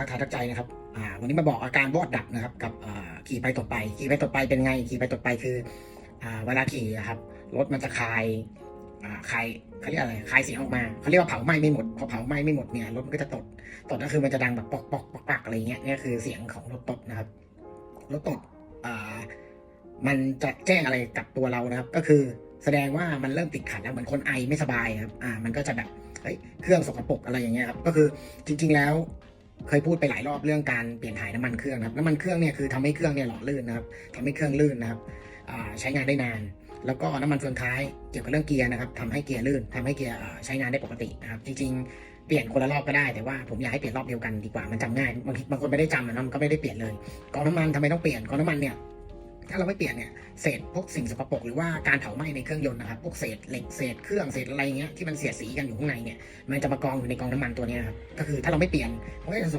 ทักทายทักใจนะครับอ่าวันนี้มาบอกอาการวอดดับนะครับ กับอ่าขี่ไปตดไป ขี่ไปตดไปเป็นไง ขี่ไปตดไปคืออ่าเวลาขี่อะครับรถมันจะคายอ่าคายเขาเรียกอะไรคายเสียงออกมาเขาเรียกว่าเผาไหม้ไม่หมดพอเผาไหม้ไม่หมดเนี่ยรถมันก็จะตดตดก็คือมันจะดังแบบปอกปอกปอกปอกอะไรเงี้ยนี่คือเสียงของรถตดนะครับรถตดอ่ามันจะแจ้งอะไรกับตัวเรานะครับ ก็คือแสดงว่ามันเริ่มติดขัดแล้วเหมือนคนไอไม่สบายครับอ่ามันก็จะแบบเฮ้ยเครื่องสกปรกอะไรอย่างเงี้ยครับก็คือจริง ๆแล้ว เคยพูดไปหลายรอบเรื่องการเปลี่ยนถ่ายน้ำมันเครื่องนะครับน้ำมันเครื่องเนี่ยคือทำให้เครื่องเนี่ยหล่อลื่นนะครับทำให้เครื่องลื่นนะครับใช้งานได้นาน แล้วก็น้ำมันเฟืองท้ายเกี่ยวกับเรื่องเกียร์นะครับทำให้เกียร์ลื่นทำให้เกียร์ใช้งานได้ปกตินะครับจริง ๆ เปลี่ยนคนละรอบก็ได้แต่ว่าผมอยากให้เปลี่ยนรอบเดียวกันดีกว่ามันจำง่ายบางทีบางคนไม่ได้จำนะมันก็ไม่ได้เปลี่ยนเลยกองน้ำมันทำไมต้องเปลี่ยนกองน้ำมันเนี่ย ถ้าเราไม่เปลี่ยนเนี่ยเศษพวกสิ่งสกปรกหรือว่าการเผาไหม้ในเครื่องยนต์นะครับพวกเศษเหล็กเศษเครื่องเศษอะไรเงี้ยที่มันเสียดสีกันอยู่ข้างในเนี่ยมันจะมากองอยู่ในกองน้ำมันตัวนี้ครับก็คือถ้าเราไม่เปลี่ยนมันก็จะ